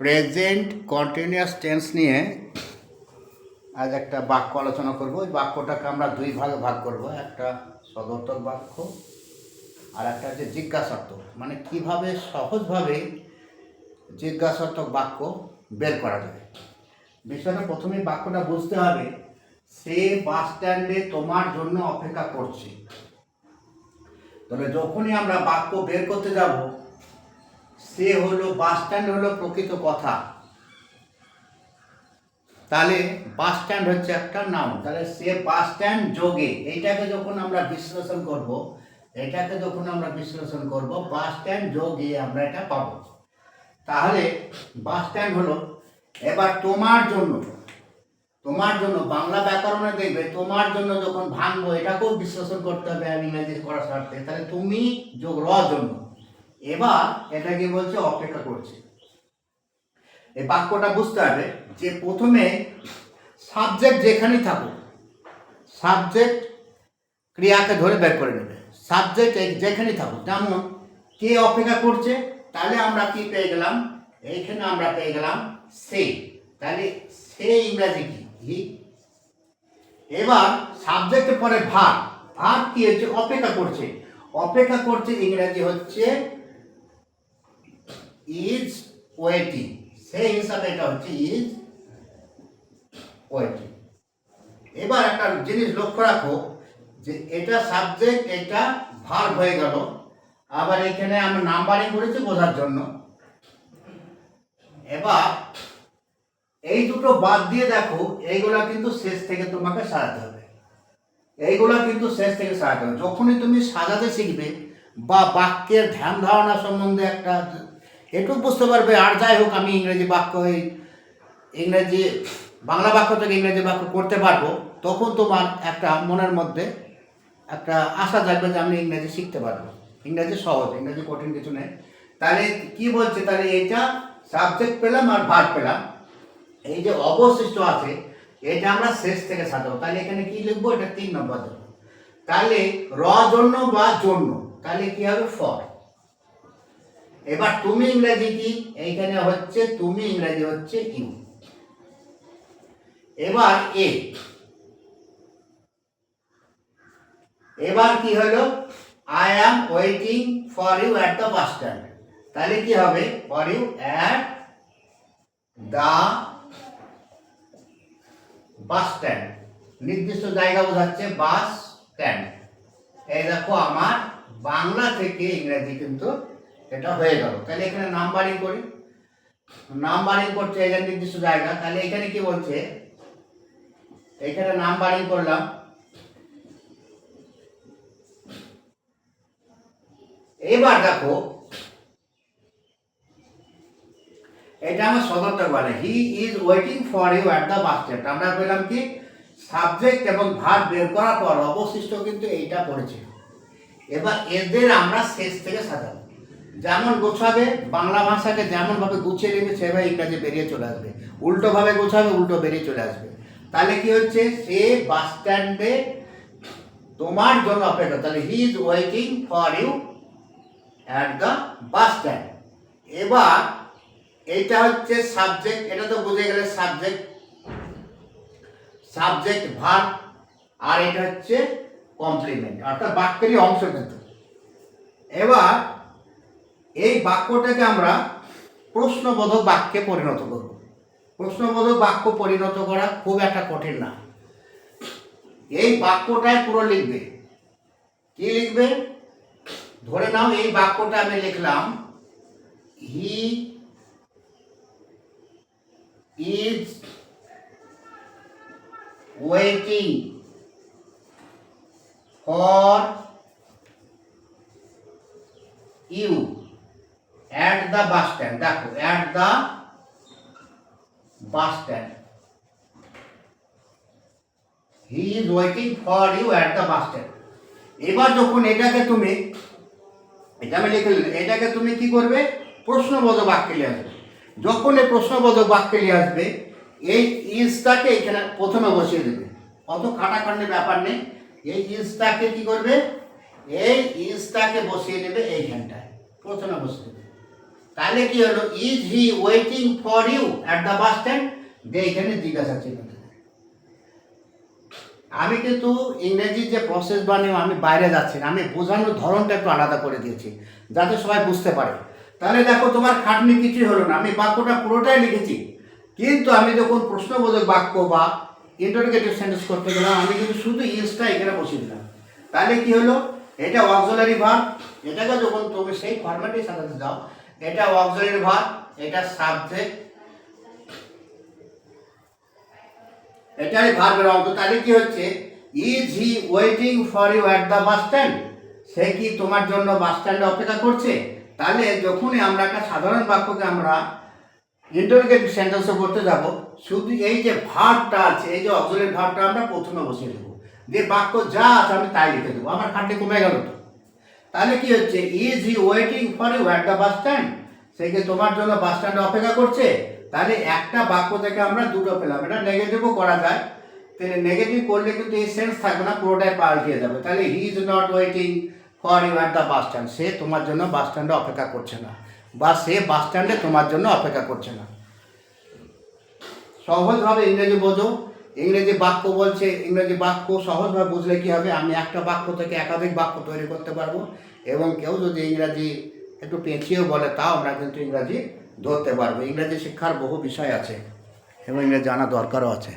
Present continuous tense নিয়ে আজ একটা বাক্য আলোচনা করব। ওই বাক্যটাকে আমরা দুই ভাগে ভাগ করব। একটা সদর্থক বাক্য আর একটা হচ্ছে জিজ্ঞাসার্থক। মানে কীভাবে সহজভাবে জিজ্ঞাসার্থক বাক্য বের করা যাবে বিষয়টা প্রথমে বাক্যটা বুঝতে হবে, সে বাস স্ট্যান্ডে তোমার জন্য অপেক্ষা করছে। তবে যখনই আমরা বাক্য বের করতে যাব সে হলো বাস স্ট্যান্ড হলো প্রকৃত কথা। তাহলে বাস স্ট্যান্ড হচ্ছে একটা নাম তাহলে সে বাস স্ট্যান্ড যোগে, এইটাকে যখন আমরা বিশ্লেষণ করব, এটাকে যখন আমরা বিশ্লেষণ করব, বাস স্ট্যান্ড যোগে আমরা এটা পাব। তাহলে বাস স্ট্যান্ড হলো, এবার তোমার জন্য তোমার জন্য, বাংলা ব্যাকরণে দেখবে, তোমার জন্য যখন ভাঙবো, এটাকেও বিশ্লেষণ করতে হবে ইংরেজি করার স্বার্থে। তাহলে তুমি যোগ র জন্য। এবার এটাকে বলছে অপেক্ষা করছে। এই বাক্যটা বুঝতে হবে যে প্রথমে সাবজেক্ট যেখানেই থাকুক সাবজেক্ট ক্রিয়াকে ধরে বের করে নেবে। সাবজেক্ট যেখানেই থাকুক, যেমন কে অপেক্ষা করছে, তাহলে আমরা কি পেয়ে গেলাম? এইখানে আমরা পেয়ে গেলাম সে। তাহলে সে ইংরাজি কি? এবার সাবজেক্টের পরে ভাগ ভাগ কি হচ্ছে? অপেক্ষা করছে। অপেক্ষা করছে ইংরাজি হচ্ছে ইজ ওয়েটিং সেই হিসাবে এটা হচ্ছে ইজ ওয়েটিং এবার একটা জিনিস লক্ষ্য রাখো, যে এটা সাবজেক্ট এটা ভার্ব হয়ে গেল। আবার এখানে আমরা নাম্বারিং করেছি বোঝার জন্য। এবার এই দুটো বাদ দিয়ে দেখো, এইগুলা কিন্তু শেষ থেকে তোমাকে সাজাতে হবে। এইগুলা কিন্তু শেষ থেকে সাজাতে হবে। যখনই তুমি সাজাতে শিখবে বা বাক্যের ধ্যান ধারণা সম্বন্ধে একটা একটু বুঝতে পারবে, আর যাই হোক, আমি ইংরেজি বাক্য ইংরেজি, বাংলা বাক্য থেকে ইংরেজি বাক্য করতে পারব। তখন তোমার একটা মনের মধ্যে একটা আশা জাগবে যে আমি ইংরেজি শিখতে পারব। ইংরেজি সহজ, ইংরেজি কঠিন কিছু নেই। তাহলে কি বলছে? তাহলে এটা সাবজেক্ট পেলাম আর ভার পেলাম। এই যে অবশিষ্ট আছে, এটা আমরা শেষ থেকে সাজাবো। তাহলে এখানে কি লিখব? এটা তিন নম্বর তাহলে র জন্য বা জন্য? তাহলে কি হবে? ফর এবার তুমি ইংরেজি কি? এইখানে হচ্ছে তুমি ইংরেজি হচ্ছে ইউ এবার এ। এবার কি হলো? I am waiting for you at the bus stand তাহলে কি হবে? For you at the bus stand নির্দিষ্ট জায়গা বোঝাচ্ছে বাস স্ট্যান্ড এই দেখো, আমার বাংলা থেকে ইংরেজি কিন্তু এটা হয়ে গেল। তাহলে এখানে নাম্বারিং করি। নাম্বারিং করছে যে নির্দিষ্ট জায়গা, তাহলে এখানে কি বলছে? এখানে নাম্বারিং করলাম। এবার দেখো, এটা আমার সদর্থক বলে he is waiting for you at the bus stand আমরা পেলাম কি? সাবজেক্ট এবং ভার বের করার পর অবশিষ্ট কিন্তু এইটা পড়েছে এবার এদের আমরা শেষ থেকে সাজাবো। যেমন গোছাবে, বাংলা ভাষাকে যেমনভাবে গুছিয়ে নেবে, সেভাবে ইংরাজি বেরিয়ে চলে আসবে। উল্টোভাবে গোছাবে, উল্টো বেরিয়ে চলে আসবে। তাহলে কি হচ্ছে? সে বাস স্ট্যান্ডে তোমার জন্য অপেক্ষা তাহলে he is waiting for you at the bus stand এবার এইটা হচ্ছে সাবজেক্ট এটা তো বুঝে গেলে সাবজেক্ট সাবজেক্ট ভার্ব আর এটা হচ্ছে কমপ্লিমেন্ট অর্থাৎ বাক্যেরই অংশ কিন্তু। এবার এই বাক্যটাকে আমরা প্রশ্নবোধক বাক্যে পরিণত করব। প্রশ্নবোধক বাক্য পরিণত করা খুব একটা কঠিন না। এই বাক্যটাই পুরো লিখবে। কি লিখবে? ধরে নাও এই বাক্যটা আমি লিখলাম he is waiting for you at the bus stand. দেখো at the bus stand. He is waiting for you at the bus stand এবার যখন এটাকে তুমি, এটা আমি লিখে এটাকে তুমি কি করবে? প্রশ্নবোধক বাক্যে নিয়ে আসবে। যখন এই প্রশ্নবোধক বাক্যে নিয়ে আসবে, এই ইজটাকে এখানে প্রথমে বসিয়ে দেবে। অত খাটাখান্ডির ব্যাপার নেই। এই ইজটাকে কি করবে? এই ইজটাকে বসিয়ে নেবে এইখানটায়। প্রথমে বসিয়ে দেবে। তাহলে কি হলো? Is he waiting for you at the bus stand দিয়ে এখানে জিজ্ঞাসা দেবে। আমি কিন্তু ইংরেজির যে প্রসেস বানিয়ে আমি বাইরে যাচ্ছি না, আমি বোঝানোর ধরনটা একটু আলাদা করে দিয়েছি, যাতে সবাই বুঝতে পারে। তাহলে দেখো, তোমার খাটনি কিছুই হলো না, আমি বাক্যটা পুরোটাই লিখেছি। কিন্তু আমি যখন প্রশ্নবোধক বাক্য বা ইন্টারোগেটিভ সেন্টেন্স করতে গেলাম, আমি কিন্তু শুধু ইজটা এখানে বসিয়ে দিলাম। তাহলে কি হলো? এটা অক্সোলারি ভার্ব এটাকে যখন তুমি সেই ফরম্যাটে সাজাতে যাও এটা অক্সিলারি ভার্ব এটা সাবজেক্ট। এটাই ভার্বের অঙ্ক তাহলে কি হচ্ছে? Is he waiting for you at the bus stand সে কি তোমার জন্য বাস স্ট্যান্ডে অপেক্ষা করছে? তাহলে যখনই আমরা একটা সাধারণ বাক্যকে আমরা ইন্টারোগেটিভ সেন্টেন্সে করতে যাব, শুধু এই যে ভাবটা আছে, এই যে অক্সিলারি ভাবটা আমরা প্রথমে বসিয়ে দেবো। যে বাক্য যা আছে আমি তাই লিখে দেবো। আমার খাটনি কমে গেল তো। তাহলে কি হচ্ছে? Is he waiting for you at the bus stand সে কি তোমার জন্য বাস স্ট্যান্ডে অপেক্ষা করছে, তাহলে একটা বাক্য থেকে আমরা দুটো পেলাম। এটা নেগেটিভও করা যায়। তাহলে নেগেটিভ করলে কিন্তু এই সেন্স থাকবে না, পুরোটাই পাল্টিয়ে যাবে। তাহলে he is not waiting for you at the bus stand সে তোমার জন্য বাস স্ট্যান্ডে অপেক্ষা করছে না। বা সে বাস স্ট্যান্ডে তোমার জন্য অপেক্ষা করছে না। সহজভাবে ইংরেজি বোঝো। ইংরেজি বাক্য বলছে, ইংরেজি বাক্য সহজভাবে বুঝলে কি হবে? আমি একটা বাক্য থেকে একাধিক বাক্য তৈরি করতে পারব। এবং কেউ যদি ইংরাজি একটু পেঁচিয়েও বলে, তাও আমরা কিন্তু ইংরাজি ধরতে পারব। ইংরাজি শিক্ষার বহু বিষয় আছে এবং ইংরেজি জানা দরকারও আছে।